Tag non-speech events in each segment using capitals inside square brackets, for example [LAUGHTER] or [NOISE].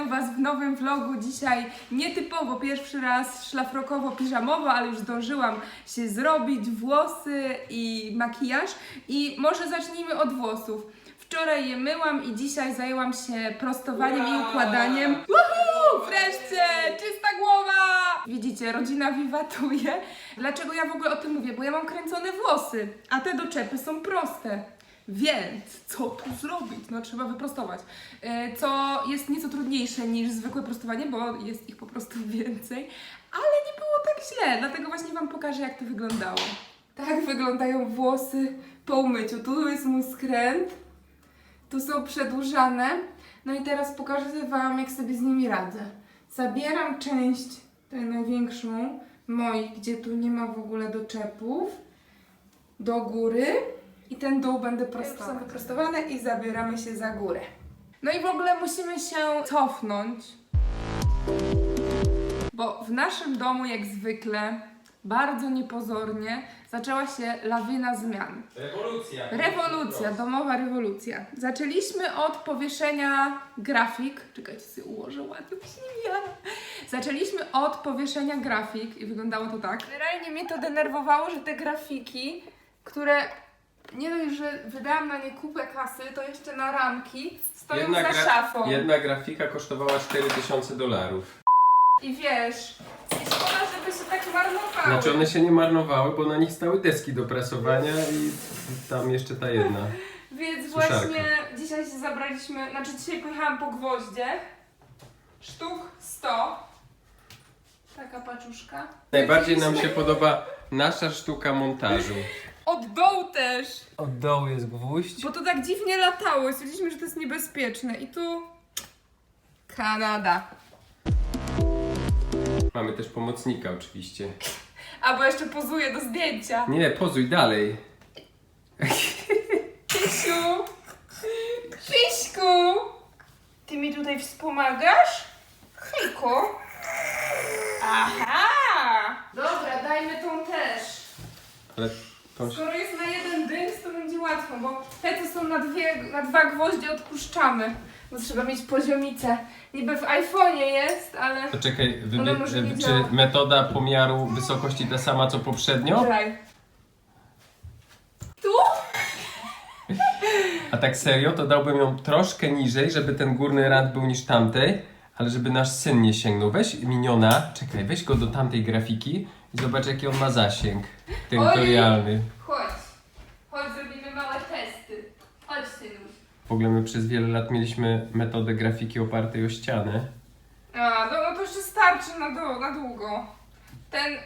witam Was w nowym vlogu. Dzisiaj nietypowo, pierwszy raz szlafrokowo-piżamowo, ale już zdążyłam się zrobić włosy i makijaż. I może zacznijmy od włosów. Wczoraj je myłam i dzisiaj zajęłam się prostowaniem i układaniem. Woohoo! Wreszcie! Czysta głowa! Widzicie, rodzina wiwatuje. Dlaczego ja w ogóle o tym mówię? Bo ja mam kręcone włosy, a te doczepy są proste. Więc co tu zrobić? No trzeba wyprostować. E, Co jest nieco trudniejsze niż zwykłe prostowanie, bo jest ich po prostu [LAUGHS] więcej, ale nie było tak źle, dlatego właśnie Wam pokażę jak to wyglądało. Tak wyglądają włosy po umyciu. Tu jest mój skręt, tu są przedłużane. No i teraz pokażę Wam jak sobie z nimi radzę. Zabieram część, tę największą, moich, gdzie tu nie ma w ogóle doczepów, do góry i ten dół będę prostować. Są wyprostowane i zabieramy się za górę. No i w ogóle musimy się cofnąć, bo w naszym domu jak zwykle, bardzo niepozornie, zaczęła się lawina zmian. Rewolucja. Rewolucja, domowa rewolucja. Zaczęliśmy od powieszenia grafik. Czekajcie, sobie ułożę ładnie ja. Zaczęliśmy od powieszenia grafik i wyglądało to tak. Generalnie mnie to denerwowało, że te grafiki, które nie dość, że wydałam na nie kupę kasy, to jeszcze na ramki stoją Jedna, za gra- szafą. jedna grafika kosztowała 4000 dolarów. I wiesz, i szkoda, żeby się tak marnowały. Znaczy one się nie marnowały, bo na nich stały deski do prasowania i tam jeszcze ta jedna. [LAUGHS] Więc Suszarka. właśnie dzisiaj się zabraliśmy, znaczy dzisiaj pojechałam po gwoździe. Sztuk 100. Taka paczuszka. Najbardziej nam się podoba nasza sztuka montażu. [LAUGHS] Od dołu też. Od dołu jest gwóźdź. Bo to tak dziwnie latało. Stwierdziliśmy, że to jest niebezpieczne. I tu Kanada. Mamy też pomocnika oczywiście. Albo jeszcze pozuję do zdjęcia. Nie, pozuj dalej. Krzysiu! Krzyśku! Ty mi tutaj wspomagasz? Hejku! Aha! Dobra, dajmy tą też. Ale się... Skoro jest na jeden dym, to będzie łatwo, bo te co są na, dwie, na dwa gwoździe odpuszczamy. Bo trzeba mieć poziomicę. Niby w iPhone'ie jest, ale... To czekaj, Ona wybi- może nie czy działa. metoda pomiaru wysokości ta sama co poprzednio? Graj. Tu? A tak serio, to dałbym ją troszkę niżej, żeby ten górny rand był niż tamtej, ale żeby nasz syn nie sięgnął. Weź miniona, czekaj, weź go do tamtej grafiki i zobacz jaki on ma zasięg terytorialny. Chodź. Chodź, zrobimy małe testy. Chodź, synuś. W ogóle my przez wiele lat mieliśmy metodę grafiki opartej o ścianę. A, no, no to jeszcze starczy na, do, na długo. Ten,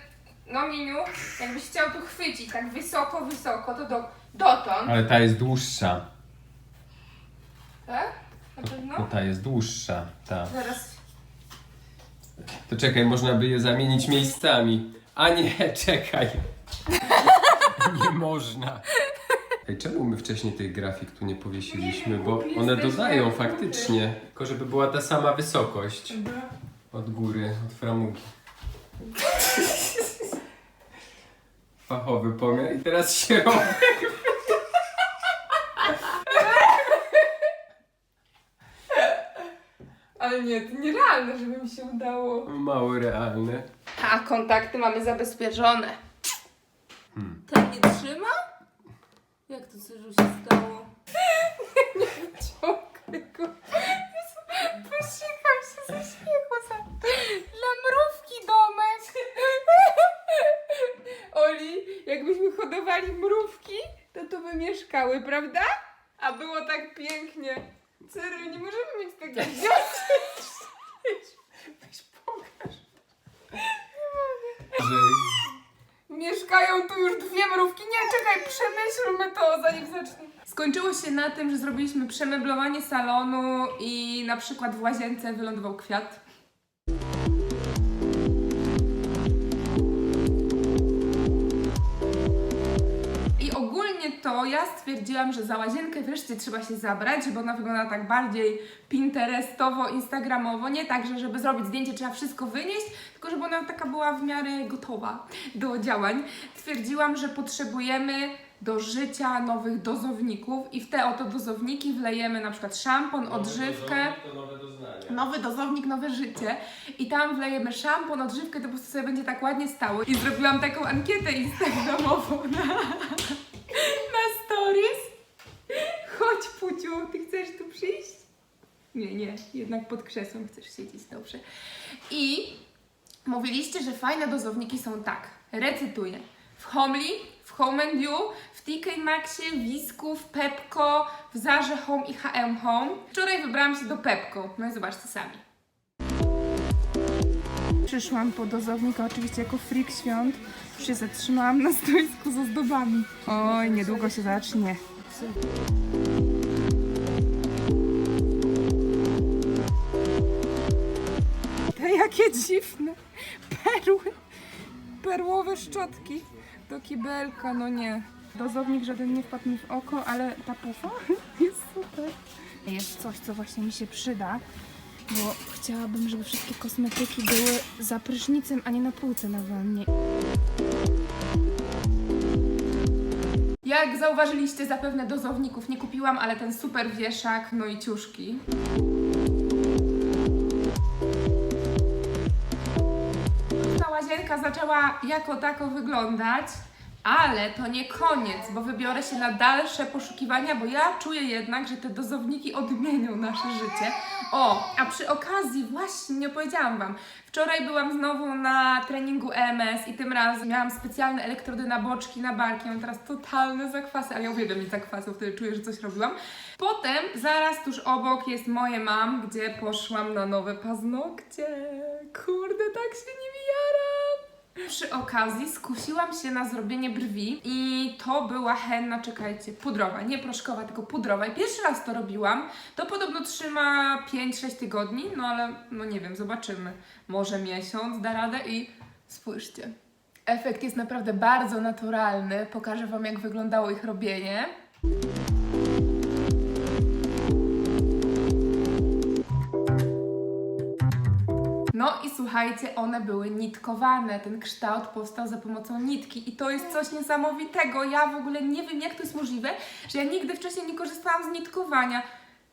no Miniu, jakbyś chciał tu chwycić tak wysoko, wysoko, to do, dotąd. Ale ta jest dłuższa. Tak? Na No pewno? ta jest dłuższa, ta. Zaraz. To czekaj, można by je zamienić miejscami. A nie, [LAUGHS] czekaj. [LAUGHS] nie można. Ej, czemu my wcześniej tych grafik tu nie powiesiliśmy? Bo one dodają faktycznie. Tylko żeby była ta sama wysokość. Dobra. Od góry, od framugi. [LAUGHS] Fachowy pomiar i teraz środek. Ale nie, to nierealne, żeby mi się udało. Mało realne. A kontakty mamy zabezpieczone. Hmm. Ten nie trzyma? Jak to coś się stało? nie wyciągaj go. Jezu, Posikam się ze śmiechu za... Dla mrówki domek. Oli, jakbyśmy hodowali mrówki, to tu by mieszkały, prawda? A było tak pięknie. Serio, nie możemy mieć takiej [LAUGHS] wiosny. Weź pokaż. Mieszkają tu już dwie mrówki. Nie, czekaj, przemyślmy to, zanim zacznę. Skończyło się na tym, że zrobiliśmy przemeblowanie salonu i na przykład w łazience wylądował kwiat. Ogólnie to ja stwierdziłam, że za łazienkę wreszcie trzeba się zabrać, bo ona wygląda tak bardziej pinterestowo, instagramowo. Nie tak, że żeby zrobić zdjęcie trzeba wszystko wynieść, tylko żeby ona taka była w miarę gotowa do działań. Stwierdziłam, że potrzebujemy do życia nowych dozowników i w te oto dozowniki wlejemy na przykład szampon, odżywkę. To nowe. Nowy dozownik, nowe życie i tam wlejemy szampon, odżywkę, to po prostu sobie będzie tak ładnie stało. I zrobiłam taką ankietę instagramową na [LAUGHS] stories. Chodź Puciu, ty chcesz tu przyjść? Nie, nie, jednak pod krzesłem chcesz siedzieć, dobrze. I mówiliście, że fajne dozowniki są tak, recytuję. W Homely, w Home and You, w TK Maxie, w Wisku, w Pepco, w Zarze Home i H&M Home. Wczoraj wybrałam się do Pepco, no i zobaczcie sami. Przyszłam po dozownika, oczywiście jako freak świąt. Już się zatrzymałam na stoisku z ozdobami. Oj, niedługo się zacznie. Te jakie dziwne perły, perłowe szczotki do kibelka, no nie. Dozownik żaden nie wpadł mi w oko, ale ta pufa [LAUGHS] jest super. Jest coś, co właśnie mi się przyda, bo chciałabym, żeby wszystkie kosmetyki były za prysznicem, a nie na półce na wannie. Jak zauważyliście, zapewne dozowników nie kupiłam, ale ten super wieszak, no i ciuszki. Łazienka zaczęła jako tako wyglądać, ale to nie koniec, bo wybiorę się na dalsze poszukiwania, bo ja czuję jednak, że te dozowniki odmienią nasze życie. O, a przy okazji, właśnie nie powiedziałam Wam, wczoraj byłam znowu na treningu EMS i tym razem miałam specjalne elektrody na boczki, na barki, mam teraz totalne zakwasy, ale ja uwielbiam mieć zakwasy, wtedy czuję, że coś robiłam. Potem, zaraz tuż obok jest moje mam, gdzie poszłam na nowe paznokcie. Kurde, tak się nimi jaram! Przy okazji skusiłam się na zrobienie brwi i to była henna, czekajcie, pudrowa, nie proszkowa, tylko pudrowa. I pierwszy raz to robiłam. To podobno trzyma 5-6 tygodni, no ale no nie wiem, zobaczymy. Może miesiąc da radę i spójrzcie. Efekt jest naprawdę bardzo naturalny. Pokażę Wam, jak wyglądało ich robienie. No i słuchajcie, one były nitkowane. Ten kształt powstał za pomocą nitki i to jest coś niesamowitego. Ja w ogóle nie wiem, jak to jest możliwe, że ja nigdy wcześniej nie korzystałam z nitkowania.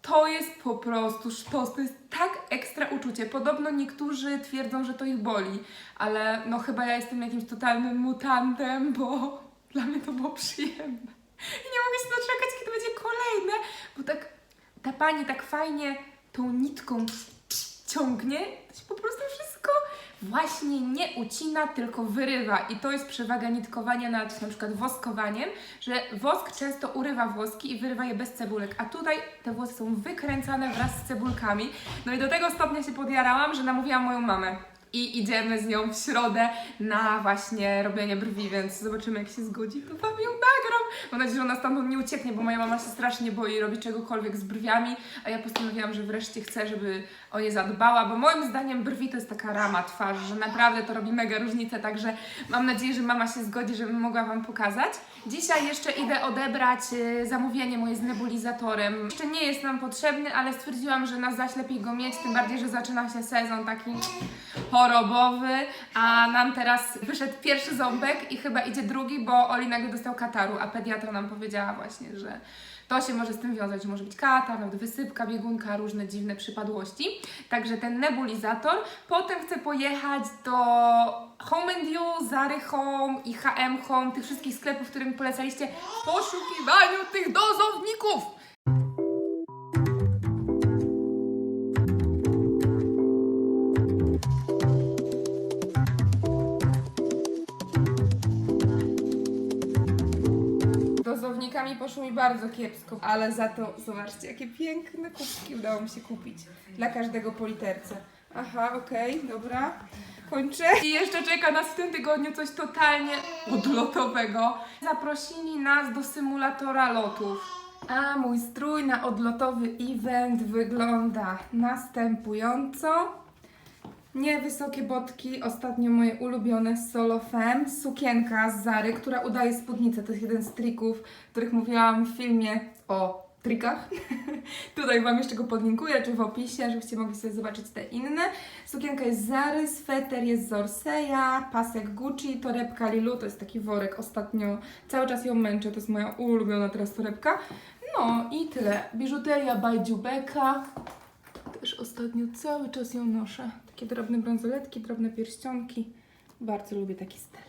To jest po prostu sztos, to jest tak ekstra uczucie. Podobno niektórzy twierdzą, że to ich boli, ale no chyba ja jestem jakimś totalnym mutantem, bo dla mnie to było przyjemne. I nie mogę się doczekać, kiedy będzie kolejne, bo tak ta pani tak fajnie tą nitką ciągnie, to się po właśnie nie ucina, tylko wyrywa. I to jest przewaga nitkowania nad na przykład woskowaniem, że wosk często urywa włoski i wyrywa je bez cebulek, a tutaj te włosy są wykręcane wraz z cebulkami. No i do tego stopnia się podjarałam, że namówiłam moją mamę. I idziemy z nią w środę na właśnie robienie brwi, więc zobaczymy jak się zgodzi, to wam ją nagram. Mam nadzieję, że ona stamtąd nie ucieknie, bo moja mama się strasznie boi robić czegokolwiek z brwiami, a ja postanowiłam, że wreszcie chcę, żeby o nie zadbała, bo moim zdaniem brwi to jest taka rama twarzy, że naprawdę to robi mega różnicę, także mam nadzieję, że mama się zgodzi, żebym mogła Wam pokazać. Dzisiaj jeszcze idę odebrać y, zamówienie moje z nebulizatorem. Jeszcze nie jest nam potrzebny, ale stwierdziłam, że na zaś lepiej go mieć, tym bardziej, że zaczyna się sezon taki chorobowy, a nam teraz wyszedł pierwszy ząbek i chyba idzie drugi, bo Oli nagle dostał kataru, a pediatra nam powiedziała właśnie, że to się może z tym wiązać, że może być katar, nawet wysypka, biegunka, różne dziwne przypadłości. Także ten nebulizator. Potem chcę pojechać do Home and You, Zary Home i H&M Home, tych wszystkich sklepów, którym polecaliście w poszukiwaniu tych dozowników. Dozownikami poszło mi bardzo kiepsko, ale za to zobaczcie, jakie piękne kubki udało mi się kupić dla każdego po literce. Aha, okej, dobra. Kończę. I jeszcze czeka nas w tym tygodniu coś totalnie odlotowego. Zaprosili nas do symulatora lotów. A mój strój na odlotowy event wygląda następująco. Niewysokie botki, ostatnio moje ulubione Solo Femme, sukienka z Zary, która udaje spódnicę, to jest jeden z trików, których mówiłam w filmie o trikach. [LAUGHS] Tutaj Wam jeszcze go podlinkuję, czy w opisie, żebyście mogli sobie zobaczyć te inne. Sukienka jest z Zary, sweter jest z Orseya, pasek Gucci, torebka Lilu, to jest taki worek, ostatnio cały czas ją męczę, to jest moja ulubiona teraz torebka. No i tyle. Biżuteria by Dziubeka. Też ostatnio cały czas ją noszę. Takie drobne bransoletki, drobne pierścionki. Bardzo lubię taki styl.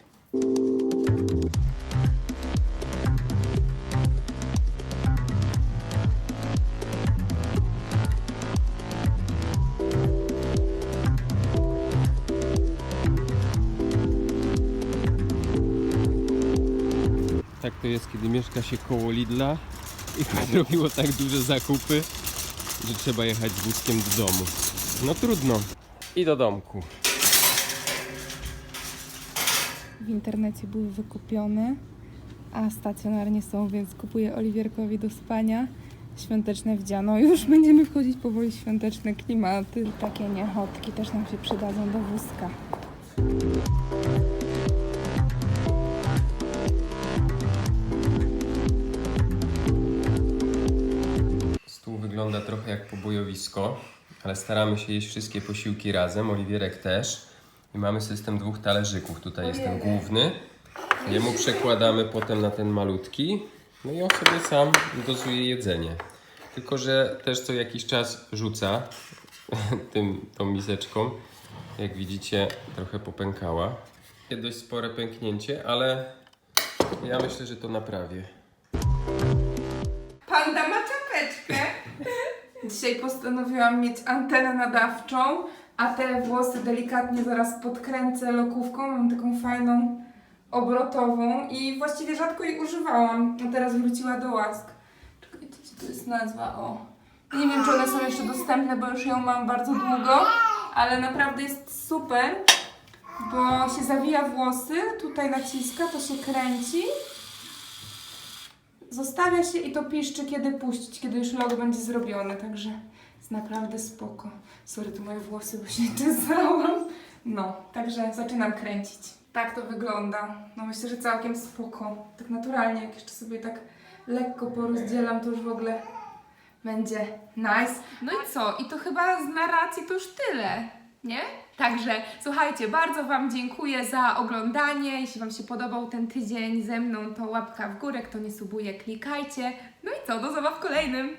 Tak to jest, kiedy mieszka się koło Lidla i [LAUGHS] zrobiło tak duże zakupy, że trzeba jechać z wózkiem do domu. No trudno. I do domku. W internecie były wykupione, a stacjonarnie są, więc kupuję Oliwierkowi do spania. Świąteczne wdziano. Już będziemy wchodzić powoli w świąteczne klimaty. Takie niechotki też nam się przydadzą do wózka. Stół wygląda trochę jak pobojowisko, ale staramy się jeść wszystkie posiłki razem. Oliwierek też. I mamy system dwóch talerzyków. Tutaj jest ten główny. Jemu przekładamy potem na ten malutki. No i on sobie sam dozuje jedzenie. Tylko, że też co jakiś czas rzuca [LAUGHS] tym, tą miseczką. Jak widzicie, trochę popękała. Dość spore pęknięcie, ale ja myślę, że to naprawię. Dzisiaj postanowiłam mieć antenę nadawczą, a te włosy delikatnie zaraz podkręcę lokówką. Mam taką fajną obrotową i właściwie rzadko jej używałam. A teraz wróciła do łask. Czekajcie, co to jest nazwa? O. Nie wiem, czy one są jeszcze dostępne, bo już ją mam bardzo długo, ale naprawdę jest super, bo się zawija włosy, tutaj naciska, to się kręci Zostawia się i to piszczy, kiedy puścić, kiedy już logo będzie zrobione, także jest naprawdę spoko. Sorry, to moje włosy, bo się czesałam. No, także zaczynam kręcić. Tak to wygląda. No myślę, że całkiem spoko. Tak naturalnie, jak jeszcze sobie tak lekko porozdzielam, to już w ogóle będzie nice. No i co? I to chyba z narracji to już tyle, nie? Także słuchajcie, bardzo Wam dziękuję za oglądanie. Jeśli Wam się podobał ten tydzień ze mną, to łapka w górę. Kto nie subuje, klikajcie. No i co? Do zobaczenia w kolejnym.